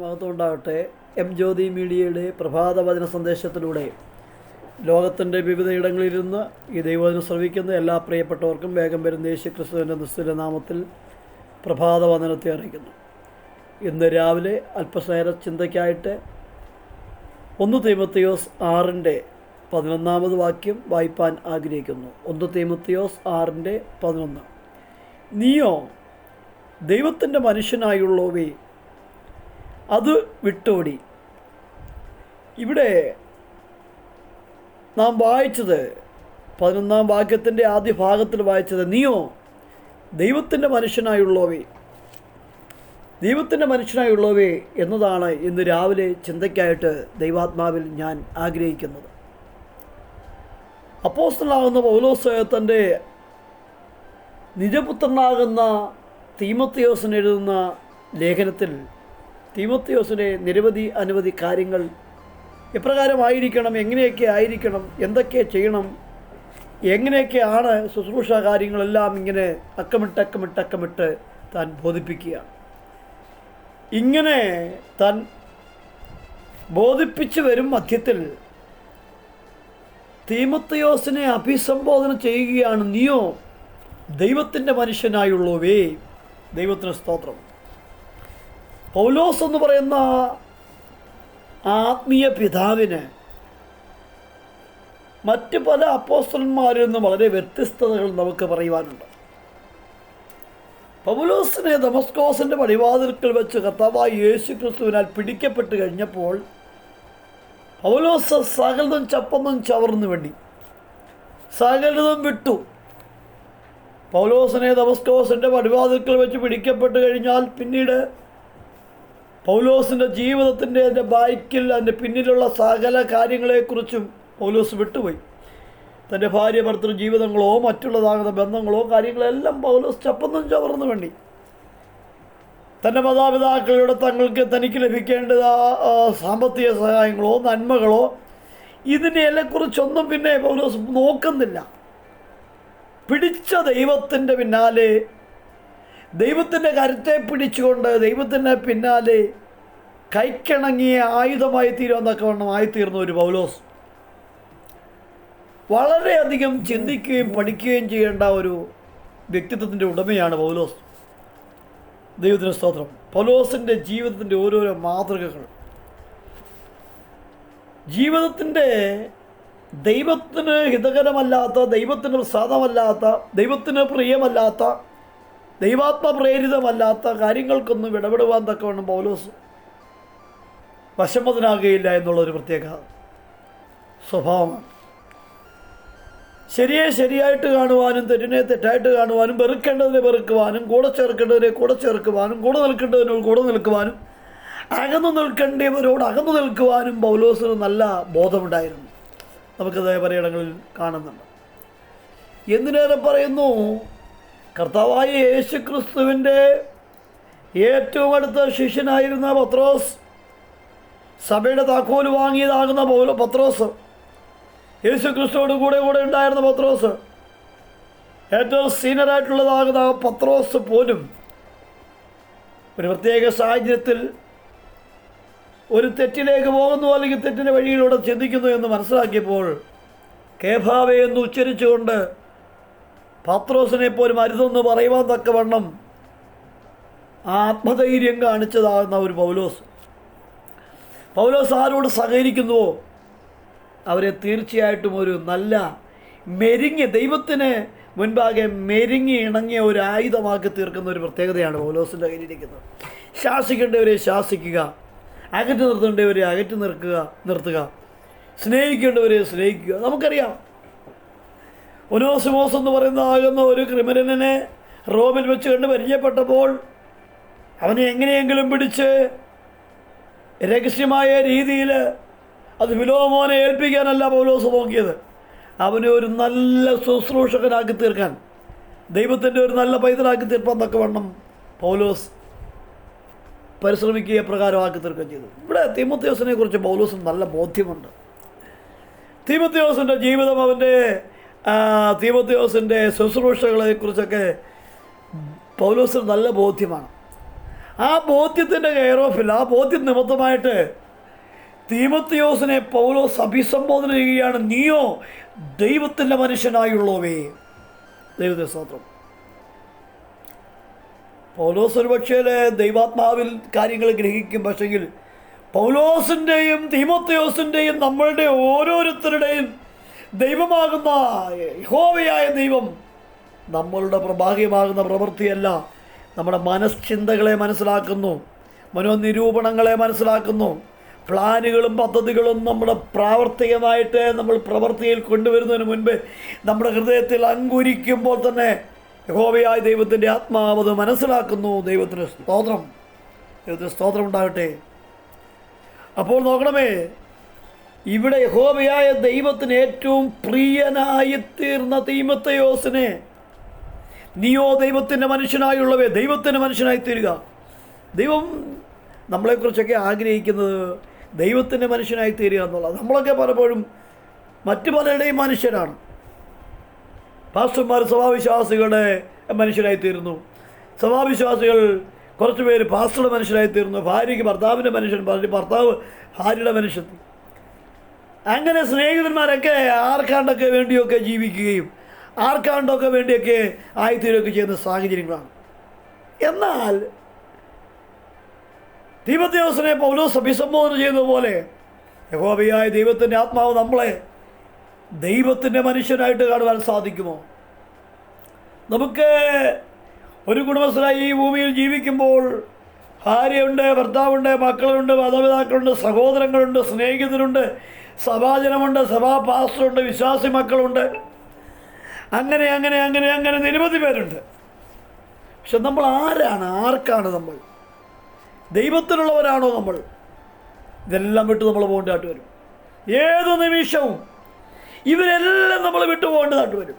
മഹത്വമുണ്ടാകട്ടെ എം ജ്യോതി മീഡിയയുടെ പ്രഭാത വചന സന്ദേശത്തിലൂടെ. ലോകത്തിന്റെ വിവിധയിടങ്ങളിലിരുന്ന് ഈ ദൈവവചനം ശ്രവിക്കുന്ന എല്ലാ പ്രിയപ്പെട്ടവർക്കും വേഗം വരുന്ന യേശു ക്രിസ്തുവിന്റെ നിശ്ചിത നാമത്തിൽ പ്രഭാത വചനത്തെ അറിയിക്കുന്നു. ഇന്ന് രാവിലെ അല്പനേര ചിന്തയ്ക്കായിട്ട് ഒന്ന് തീമത്തിയോസ് ആറിന്റെ പതിനൊന്നാമത് വാക്യം വായിപ്പാൻ ആഗ്രഹിക്കുന്നു. ഒന്ന് തീമത്തിയോസ് ആറിന്റെ പതിനൊന്ന്. നീയോ ദൈവത്തിന്റെ മനുഷ്യനായുള്ളവേ അത് വിട്ടോടി ഇവിടെ നാം വായിച്ചത് പതിനൊന്നാം വാക്യത്തിന്റെ ആദ്യ ഭാഗത്തിൽ വായിച്ചത് നീയോ ദൈവത്തിന്റെ മനുഷ്യനായുള്ളവേ ദൈവത്തിന്റെ മനുഷ്യനായുള്ളവേ എന്നതാണ് ഇന്ന് രാവിലെ ചിന്തയ്ക്കായിട്ട് ദൈവാത്മാവിൽ ഞാൻ ആഗ്രഹിക്കുന്നത്. അപ്പോസ്റ്റലാകുന്ന പൗലോസ് തന്റെ നിജപുത്രനാകുന്ന തീമത്തയോസൻ എഴുതുന്ന ലേഖനത്തിൽ തീമത്തിയോസിനെ നിരവധി അനവധി കാര്യങ്ങൾ എപ്രകാരമായിരിക്കണം എങ്ങനെയൊക്കെ ആയിരിക്കണം എന്തൊക്കെ ചെയ്യണം എങ്ങനെയൊക്കെയാണ് ശുശ്രൂഷ കാര്യങ്ങളെല്ലാം ഇങ്ങനെ അക്കമിട്ട് അക്കമിട്ട് അക്കമിട്ട് താൻ ബോധിപ്പിക്കുകയാണ് ഇങ്ങനെ താൻ ബോധിപ്പിച്ചു വരും മധ്യത്തിൽ തീമത്തയോസിനെ അഭിസംബോധന ചെയ്യുകയാണ്. നീയോ ദൈവത്തിന്റെ മനുഷ്യനായുള്ളവേ. ദൈവത്തിന് സ്തോത്രം. പൗലോസ് എന്ന് പറയുന്ന ആത്മീയ പിതാവിന് മറ്റ് പല അപ്പോസ്റ്റന്മാരിൽ നിന്നും വളരെ വ്യത്യസ്തതകൾ നമുക്ക് പറയുവാനുണ്ട്. പൗലോസിനെ ദമസ്കോസിന്റെ പടിവാതിൽക്കൽ വെച്ച് കർത്താവായ യേശു ക്രിസ്തുവിനാൽ പിടിക്കപ്പെട്ട് കഴിഞ്ഞപ്പോൾ പൗലോസ് സകലതും ചപ്പന്നും ചവർന്നു വേണ്ടി സകലതും വിട്ടു. പൗലോസിനെ ദമസ്കോസിന്റെ പടിവാതിൽക്കൽ വെച്ച് പിടിക്കപ്പെട്ട് കഴിഞ്ഞാൽ പിന്നീട് പൗലോസിന്റെ ജീവിതത്തിന്റെ അതിന്റെ ബാക്കിൽ അതിന്റെ പിന്നിലുള്ള സകല കാര്യങ്ങളെക്കുറിച്ചും പൗലോസ് വിട്ടുപോയി. തന്റെ ഭാര്യ ഭർത്തൃ ജീവിതങ്ങളോ മറ്റുള്ളതാകുന്ന ബന്ധങ്ങളോ കാര്യങ്ങളെല്ലാം പൗലോസ് ചപ്പന്നും ചവർന്നു വേണ്ടി തന്റെ മാതാപിതാക്കളുടെ തങ്ങൾക്ക് തനിക്ക് ആ സാമ്പത്തിക സഹായങ്ങളോ നന്മകളോ ഇതിനെയെല്ലാം പിന്നെ പൗലോസ് നോക്കുന്നില്ല. പിടിച്ച ദൈവത്തിന്റെ പിന്നാലെ ദൈവത്തിന്റെ കരുത്തെ പിടിച്ചുകൊണ്ട് ദൈവത്തിന്റെ പിന്നാലെ കൈക്കിണങ്ങിയ ആയുധമായി തീരുമെന്നൊക്കെ വണ്ണം ആയിത്തീർന്ന ഒരു പൗലോസ്. വളരെയധികം ചിന്തിക്കുകയും പഠിക്കുകയും ചെയ്യേണ്ട ഒരു വ്യക്തിത്വത്തിന്റെ ഉടമയാണ് പൗലോസ്. ദൈവത്തിന് സ്തോത്രം. പൗലോസിന്റെ ജീവിതത്തിന്റെ ഓരോരോ മാതൃകകൾ. ജീവിതത്തിന്റെ ദൈവത്തിന് ഹിതകരമല്ലാത്ത ദൈവത്തിന് പ്രസാദമല്ലാത്ത ദൈവത്തിന് പ്രിയമല്ലാത്ത ദൈവാത്മ പ്രേരിതമല്ലാത്ത കാര്യങ്ങൾക്കൊന്നും ഇടപെടുവാൻ തക്കവണ്ണം പൗലോസ് വശമതനാകുകയില്ല എന്നുള്ളൊരു പ്രത്യേക സ്വഭാവമാണ്. ശരിയെ ശരിയായിട്ട് കാണുവാനും തെറ്റിനെ തെറ്റായിട്ട് കാണുവാനും വെറുക്കേണ്ടതിനെ വെറുക്കുവാനും കൂടെ ചേർക്കേണ്ടതിനെ കൂടെ ചേർക്കുവാനും കൂടെ നിൽക്കേണ്ടതിനോട് കൂടെ നിൽക്കുവാനും അകന്നു നിൽക്കേണ്ടവരോട് അകന്നു നിൽക്കുവാനും പൗലോസിന് നല്ല ബോധമുണ്ടായിരുന്നു. നമുക്കത് പലയിടങ്ങളിൽ കാണുന്നുണ്ട്. എന്തിനേറെ പറയുന്നു? കർത്താവായ യേശു ക്രിസ്തുവിന്റെ ഏറ്റവും അടുത്ത ശിഷ്യനായിരുന്ന പത്രോസ്. സഭയുടെ താക്കോൽ വാങ്ങിയതാകുന്ന പൗല പത്രോസ്. യേശു ക്രിസ്തുവോട് കൂടെ കൂടെ ഉണ്ടായിരുന്ന പത്രോസ്. ഏറ്റവും സീനിയറായിട്ടുള്ളതാകുന്ന പത്രോസ് പോലും ഒരു പ്രത്യേക സാഹചര്യത്തിൽ ഒരു തെറ്റിലേക്ക് പോകുന്നു അല്ലെങ്കിൽ തെറ്റിന്റെ വഴിയിലൂടെ ചിന്തിക്കുന്നു എന്ന് മനസ്സിലാക്കിയപ്പോൾ കേഭാവെ എന്ന് ഉച്ചരിച്ചുകൊണ്ട് പത്രോസിനെ പോലും അരുതെന്ന് പറയുവാൻ തക്കവണ്ണം ആത്മധൈര്യം കാണിച്ചതാകുന്ന ഒരു പൗലോസ്. പൗലോസ് ആരോട് സഹകരിക്കുന്നുവോ? അവരെ തീർച്ചയായിട്ടും ഒരു നല്ല മെരുങ്ങിയ ദൈവത്തിന് മുൻപാകെ മെരിങ്ങി ഇണങ്ങിയ ഒരു ആയുധമാക്കി തീർക്കുന്ന ഒരു പ്രത്യേകതയാണ് പൗലോസിന്റെ കയ്യിലിരിക്കുന്നത് ശാസിക്കേണ്ടവരെ ശാസിക്കുക അകറ്റി നിർത്തേണ്ടവരെ അകറ്റി നിർക്കുക നിർത്തുക. സ്നേഹിക്കേണ്ടവരെ സ്നേഹിക്കുക. നമുക്കറിയാം ഒനോസിമോസ് എന്ന് പറയുന്ന ആകുന്ന ഒരു ക്രിമിനലിനെ റോമിൽ വെച്ച് കണ്ട് പരിചയപ്പെട്ടപ്പോൾ അവനെ എങ്ങനെയെങ്കിലും പിടിച്ച് രഹസ്യമായ രീതിയിൽ അത് വിലോമോനെ ഏൽപ്പിക്കാനല്ല പൗലോസ് നോക്കിയത്. അവനെ ഒരു നല്ല ശുശ്രൂഷകനാക്കി തീർക്കാൻ ദൈവത്തിന്റെ ഒരു നല്ല പൈതലാക്കി തീർപ്പാൻ തക്കവണ്ണം പൗലോസ് പരിശ്രമിക്കുക പ്രകാരമാക്കി തീർക്കുകയും ചെയ്തു. ഇവിടെ തീമത്യോസിനെ കുറിച്ച് പൗലോസിന് നല്ല ബോധ്യമുണ്ട്. തീമത്യോസിന്റെ ജീവിതം അവന്റെ തീമത്യോസിന്റെ ശുശ്രൂഷകളെക്കുറിച്ചൊക്കെ പൗലോസിന് നല്ല ബോധ്യമാണ്. ആ ബോധ്യത്തിന്റെ കെയർ ഓഫിൽ ആ ബോധ്യം നിമിത്തമായിട്ട് തീമത്തിയോസിനെ പൗലോസ് അഭിസംബോധന ചെയ്യുകയാണ്. നീയോ ദൈവത്തിന്റെ മനുഷ്യനായുള്ളവേ. ദൈവത്തെ സ്തോത്രം. പൗലോസ് ഒരു പക്ഷേ ദൈവാത്മാവിൽ കാര്യങ്ങൾ ഗ്രഹിക്കും പക്ഷെങ്കിൽ പൗലോസിന്റെയും തീമോത്തയോസിന്റെയും നമ്മളുടെ ഓരോരുത്തരുടെയും ദൈവമാകുന്ന ഹോവയായ ദൈവം നമ്മളുടെ പ്രഭാഗ്യമാകുന്ന പ്രവൃത്തിയല്ല. നമ്മുടെ മനശ്ചിന്തകളെ മനസ്സിലാക്കുന്നു. മനോനിരൂപണങ്ങളെ മനസ്സിലാക്കുന്നു. പ്ലാനുകളും പദ്ധതികളും നമ്മുടെ പ്രാവർത്തികമായിട്ട് നമ്മൾ പ്രവൃത്തിയിൽ കൊണ്ടുവരുന്നതിന് മുൻപ് നമ്മുടെ ഹൃദയത്തിൽ അങ്കുരിക്കുമ്പോൾ തന്നെ യഹോവയായ ദൈവത്തിന്റെ ആത്മാവ് അത് മനസ്സിലാക്കുന്നു. ദൈവത്തിന് സ്തോത്രം. ദൈവത്തിന് സ്തോത്രം ഉണ്ടാകട്ടെ. അപ്പോൾ നോക്കണമേ ഇവിടെ യഹോവയായ ദൈവത്തിന് ഏറ്റവും പ്രിയനായി തീർന്ന തീമത്തയോസിനെ. നീയോ ദൈവത്തിന്റെ മനുഷ്യനായുള്ളവേ ദൈവത്തിന്റെ മനുഷ്യനായി തീരുക ദൈവം നമ്മളെക്കുറിച്ചൊക്കെ ആഗ്രഹിക്കുന്നത് ദൈവത്തിന്റെ മനുഷ്യനായി തീരുക എന്നുള്ളത് നമ്മളൊക്കെ പലപ്പോഴും മറ്റു പലരുടെയും മനുഷ്യരാണ്. പാസ്റ്റർമാർ സഭാവിശ്വാസികളുടെ മനുഷ്യരായി തീരുന്നു സഭാവിശ്വാസികൾ കുറച്ച് പേര് പാസ്റ്ററുടെ മനുഷ്യരായി തീരുന്നു ഭാര്യയ്ക്ക് ഭർത്താവിന്റെ മനുഷ്യൻ ഭർത്താവ് ഭാര്യയുടെ മനുഷ്യൻ. അങ്ങനെ സ്നേഹിതന്മാരൊക്കെ ആർക്കാണ്ടൊക്കെ വേണ്ടിയൊക്കെ ജീവിക്കുകയും ആർക്കാണ്ടൊക്കെ വേണ്ടിയൊക്കെ ആയിത്തീരുകയൊക്കെ ചെയ്യുന്ന സാഹചര്യങ്ങളാണ്. എന്നാൽ ദൈവദേവസനെ പൗലോസ് അഭിസംബോധന ചെയ്യുന്നതുപോലെ യഹോബിയായ ദൈവത്തിന്റെ ആത്മാവ് നമ്മളെ ദൈവത്തിന്റെ മനുഷ്യനായിട്ട് കാണുവാൻ സാധിക്കുമോ? നമുക്ക് ഒരു കുടുംബസ്ഥനായി ഈ ഭൂമിയിൽ ജീവിക്കുമ്പോൾ ഭാര്യയുണ്ട് ഭർത്താവുണ്ട് മക്കളുണ്ട് മാതാപിതാക്കളുണ്ട് സഹോദരങ്ങളുണ്ട് സ്നേഹിതരുണ്ട് സഭാജനമുണ്ട് സഭാ പാസ്റ്ററുണ്ട് വിശ്വാസി മക്കളുണ്ട്. അങ്ങനെ അങ്ങനെ അങ്ങനെ അങ്ങനെ നിരവധി പേരുണ്ട്. പക്ഷെ നമ്മൾ ആരാണ്? ആർക്കാണ് നമ്മൾ? ദൈവത്തിനുള്ളവരാണോ നമ്മൾ? ഇതെല്ലാം വിട്ട് നമ്മൾ പോകേണ്ടതായിട്ട് വരും. ഏത് നിമിഷവും ഇവരെല്ലാം നമ്മൾ വിട്ടു പോകേണ്ടതായിട്ട് വരും.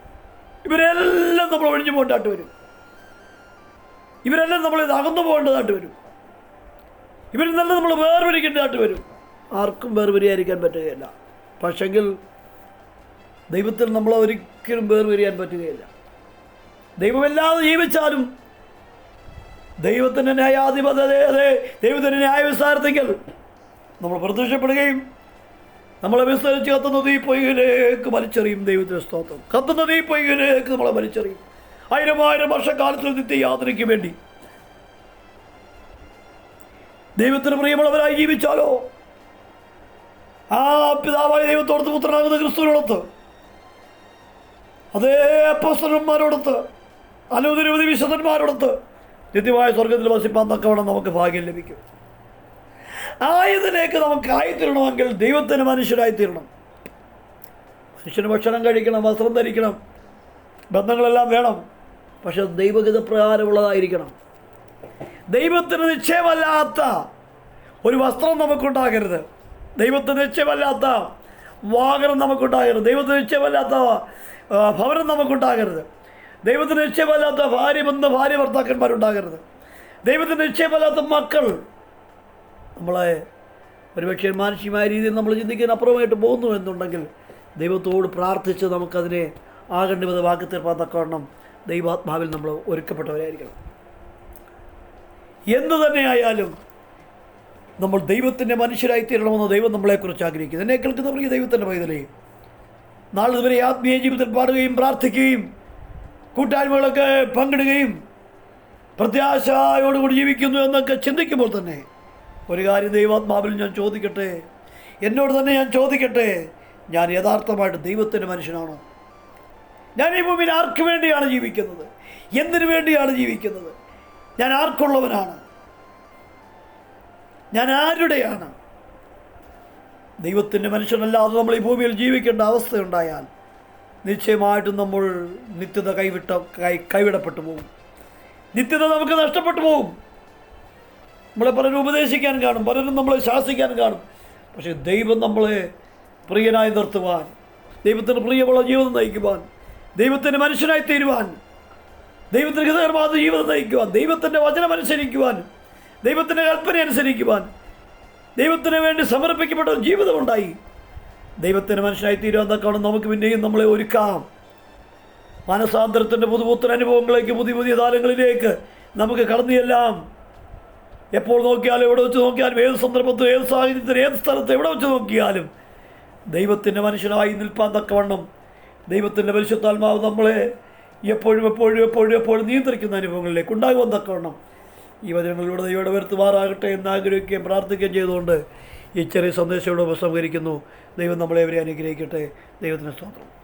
ഇവരെല്ലാം നമ്മൾ ഒഴിഞ്ഞു പോകേണ്ടതായിട്ട് വരും. ഇവരെല്ലാം നമ്മൾ ഇത് അകന്നു പോകേണ്ടതായിട്ട് വരും. ഇവരിൽ നല്ല നമ്മൾ വേർപിരിക്കേണ്ടതായിട്ട് വരും. ആർക്കും വേർപിരിയായിരിക്കാൻ പറ്റുകയില്ല. പക്ഷെങ്കിൽ ദൈവത്തിൽ നമ്മൾ ഒരിക്കലും വേർപിരിയാൻ പറ്റുകയില്ല. ദൈവമില്ലാതെ ജീവിച്ചാലും ദൈവത്തിന്റെ ന്യായാധിപത അതെ ദൈവത്തിന്റെ ന്യായവിസ്താരത്തെങ്കിൽ നമ്മൾ പ്രത്യക്ഷപ്പെടുകയും നമ്മളെ വിസ്തരിച്ച് കത്തുന്ന പൊയ്യിലേക്ക് വലിച്ചെറിയും ദൈവത്തിന്റെ സ്തോത്രം. കത്തുന്ന പൊയ്യിലേക്ക് നമ്മളെ വലിച്ചെറിയും. ആയിരം ആയിരം വർഷക്കാലത്തിൽ നിത്യ യാത്രയ്ക്ക് വേണ്ടി ദൈവത്തിന് പ്രിയമുള്ളവരായി ജീവിച്ചാലോ? ആ പിതാവായ ദൈവത്തോടത്ത് പുത്രനാകുന്ന ക്രിസ്തുവിനോടത്ത് അതേ അപ്പസ്തന്മാരോടത്ത് നിരവധി വിശുദ്ധന്മാരോടത്ത് നിത്യമായ സ്വർഗത്തിൽ വസിപ്പാൻ തക്കവണ്ണം നമുക്ക് ഭാഗ്യം ലഭിക്കും. ആയതിലേക്ക് നമുക്ക് ആയിത്തീരണമെങ്കിൽ ദൈവത്തിന് മനുഷ്യരായി തീരണം മനുഷ്യന് ഭക്ഷണം കഴിക്കണം വസ്ത്രം ധരിക്കണം ബന്ധങ്ങളെല്ലാം വേണം. പക്ഷെ ദൈവഗത പ്രകാരമുള്ളതായിരിക്കണം. ദൈവത്തിന് നിശ്ചയമല്ലാത്ത ഒരു വസ്ത്രം നമുക്കുണ്ടാകരുത്. ദൈവത്തിന് നിശ്ചയമല്ലാത്ത വാഹനം നമുക്കുണ്ടാകരുത്. ദൈവത്തിന് നിശ്ചയമല്ലാത്ത ഭവനം നമുക്കുണ്ടാകരുത്. ദൈവത്തിന് നിശ്ചയമല്ലാത്ത ഭാര്യ ബന്ധ ഭാര്യ ഭർത്താക്കന്മാരുണ്ടാകരുത്. ദൈവത്തിന് നിശ്ചയമല്ലാത്ത മക്കൾ നമ്മളെ ഒരുപക്ഷെ മാനസികമായ രീതിയിൽ നമ്മൾ ചിന്തിക്കാൻ അപ്പുറമായിട്ട് പോകുന്നു എന്നുണ്ടെങ്കിൽ ദൈവത്തോട് പ്രാർത്ഥിച്ച് നമുക്കതിനെ ആകേണ്ട വാക്ക് തീർപ്പാൻ തക്കവണ്ണം ദൈവാത്മാവിൽ നമ്മൾ ഒരുക്കപ്പെട്ടവരായിരിക്കണം. എന്തു തന്നെയായാലും നമ്മൾ ദൈവത്തിന്റെ മനുഷ്യരായി തീരണമെന്ന് ദൈവം നമ്മളെക്കുറിച്ച് ആഗ്രഹിക്കുന്നു. എന്നെ കേൾക്കുന്ന പ്രിയ ദൈവത്തിന്റെ പൈതലേ നാളെ ഇതുവരെ ആത്മീയ ജീവിതത്തിൽ പാടുകയും പ്രാർത്ഥിക്കുകയും കൂട്ടായ്മകളൊക്കെ പങ്കിടുകയും പ്രത്യാശയോടുകൂടി ജീവിക്കുന്നു എന്നൊക്കെ ചിന്തിക്കുമ്പോൾ തന്നെ ഒരു കാര്യം ദൈവാത്മാവിൽ ഞാൻ ചോദിക്കട്ടെ? എന്നോട് തന്നെ ഞാൻ ചോദിക്കട്ടെ? ഞാൻ യഥാർത്ഥമായിട്ട് ദൈവത്തിന്റെ മനുഷ്യനാണോ? ഞാൻ ഈ ഭൂമിയിൽ ആർക്ക് വേണ്ടിയാണ് ജീവിക്കുന്നത്? എന്തിനു വേണ്ടിയാണ് ജീവിക്കുന്നത്? ഞാൻ ആർക്കുള്ളവനാണ്? ഞാൻ ആരുടെയാണ്? ദൈവത്തിന്റെ മനുഷ്യനല്ലാതെ നമ്മൾ ഈ ഭൂമിയിൽ ജീവിക്കേണ്ട അവസ്ഥയുണ്ടായാൽ നിശ്ചയമായിട്ടും നമ്മൾ നിത്യത കൈവിട്ട കൈ കൈവിടപ്പെട്ടു പോകും. നിത്യത നമുക്ക് നഷ്ടപ്പെട്ടു പോകും. നമ്മളെ പലരും ഉപദേശിക്കാൻ കാണും പലരും നമ്മളെ ശാസിക്കാൻ കാണും. പക്ഷേ ദൈവം നമ്മളെ പ്രിയനായി നിർത്തുവാൻ ദൈവത്തിന് പ്രിയമുള്ള ജീവിതം നയിക്കുവാൻ ദൈവത്തിന്റെ മനുഷ്യനായി തീരുവാൻ ദൈവത്തിന് ഹൃദയമാത ജീവിതം നയിക്കുവാൻ ദൈവത്തിന്റെ വചനം അനുസരിക്കുവാൻ ദൈവത്തിന്റെ കൽപ്പന അനുസരിക്കുവാൻ ദൈവത്തിന് വേണ്ടി സമർപ്പിക്കപ്പെട്ട ഒരു ജീവിതമുണ്ടായി. ദൈവത്തിന് മനുഷ്യനായി തീരുവാൻ തക്കവണ്ണം നമുക്ക് പിന്നെയും നമ്മളെ ഒരുക്കാം. മനസാന്തരത്തിന്റെ പുതുപുത്തൻ അനുഭവങ്ങളിലേക്ക് പുതിയ പുതിയ താലങ്ങളിലേക്ക് നമുക്ക് കടന്നു ചെല്ലാം എപ്പോൾ നോക്കിയാലും എവിടെ വെച്ച് നോക്കിയാലും ഏത് സന്ദർഭത്തിലും ഏത് സാഹചര്യത്തിലും ഏത് സ്ഥലത്ത് എവിടെ വെച്ച് നോക്കിയാലും ദൈവത്തിന്റെ മനുഷ്യനായി നിൽപ്പാൻ തക്കവണ്ണം ദൈവത്തിന്റെ പരിശുദ്ധാത്മാവ് നമ്മളെ എപ്പോഴും എപ്പോഴും എപ്പോഴും എപ്പോഴും നിയന്ത്രിക്കുന്ന അനുഭവങ്ങളിലേക്ക് ഉണ്ടാകുവാൻ തക്കവണ്ണം. ഈ വചനങ്ങളിലൂടെ ദൈവയുടെ വരുത്തുമാറാകട്ടെ എന്ന് ആഗ്രഹിക്കുകയും പ്രാർത്ഥിക്കുകയും ചെയ്തുകൊണ്ട് ഈ ചെറിയ സന്ദേശയോട് ഉപസംഹരിക്കുന്നു ദൈവം നമ്മളെ അവരെ അനുഗ്രഹിക്കട്ടെ. ദൈവത്തിന് സ്തോത്രം.